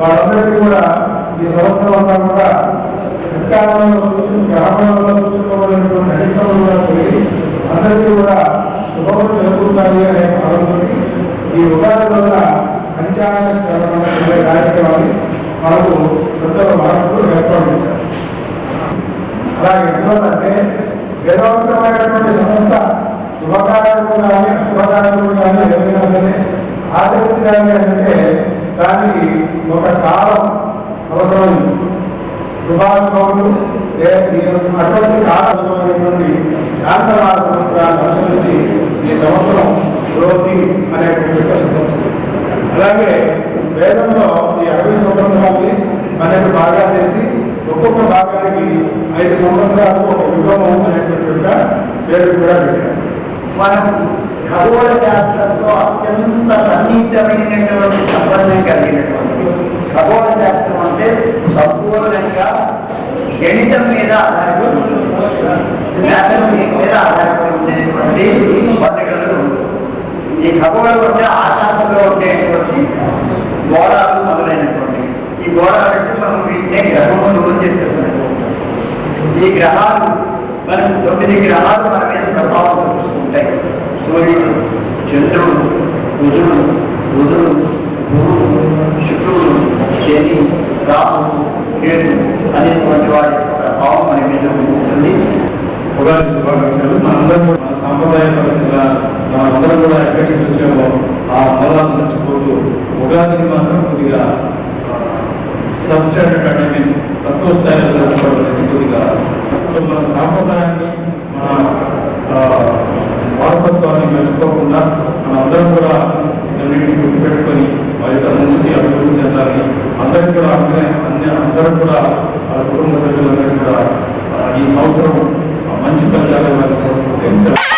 వాళ్ళందరికీ కూడా ఈ సంవత్సరం అంతా కూడా విచారణలో సూచన గ్రామాలలో సూచించబడినటువంటి అధికారులు కూడా పోయి అందరికీ కూడా శుభములు జరుగుతాయి అనే భావంతో ఈ ఉగాది వల్ల పంచాంగ శ్రవణం కార్యక్రమాన్ని మనకు పెద్దల మహాత్ములు ఏర్పాటు చేశారు. అలాగే ఎందుకంటే వేదవంతమైనటువంటి సంస్థ శుభకార్యములు కానీ అశుభకార్యములు కానీ ఏదైనా సరే ఆచరించాలి అంటే దానికి ఒక కాలం అవసరమైంది సుభాష్ ఏ- ఈ అటువంటి కాలమైనటువంటి చాంద్రమాన సంవత్సరాలు అనుసరించి ఈ సంవత్సరం రోతి అనేటువంటి సంవత్సరం. అలాగే వేదంలో ఈ అరవై సంవత్సరాలని పన్నెండు భాగాలు చేసి ఒక్కొక్క భాగానికి ఐదు సంవత్సరాలకు ఒక యుగము అనేటువంటి పేరు కూడా పెట్టారు. మనం ఖగోళ శాస్త్రంతో అత్యంత సన్నిహితమైనటువంటి సంబంధం కలిగినటువంటి ఖగోళ శాస్త్రం అంటే సంపూర్ణంగా గణితం మీద ఆధారపడి మ్యాథమెటిక్స్ మీద ఆధారపడి ఉండేటువంటి పండుగలు ఈ ఖగోళం అంటే ఆకాశంలో ఉండేటువంటి గోళాలు మొదలైనటువంటి ఈ గోళాలు అంటే మనం వీటినే గ్రహములు అని చెప్పేస్తున్నాం ఈ గ్రహాలు మనం తొమ్మిది గ్రహాలు మన మీద ప్రభావం చూపిస్తుంటాయి సూర్యుడు చంద్రుడు కుజుడు బుధుడు గురువు శుక్రుడు శని రాహు కేతు అనేటువంటి వాటి యొక్క ప్రభావం మన మీద ఉంటుంది. ఉగాది శుభాకాంక్షలు. మనందరం మన సాంప్రదాయ పరంగా మనందరం కూడా ఎక్కడికి వచ్చామో ఆ మూలాలను మర్చిపోతూ ఉగాదిని మాత్రం కొద్దిగా సబ్స్టాండర్డ్ అంటే మేము తక్కువ స్థాయిలో కొద్దిగా మన సాంప్రదాయాన్ని మన మర్చిపోకుండా మనందరం కూడా వీటన్నిటిని గుర్తుపెట్టుకొని వారి ముందుకి అభివృద్ధి చెందాలని అందరికీ కూడా అందరూ అన్ని అందరూ కూడా వాళ్ళ కుటుంబ సభ్యులందరికీ కూడా ఈ సంవత్సరం ఆ, మంచి ఫలితాలు వారికి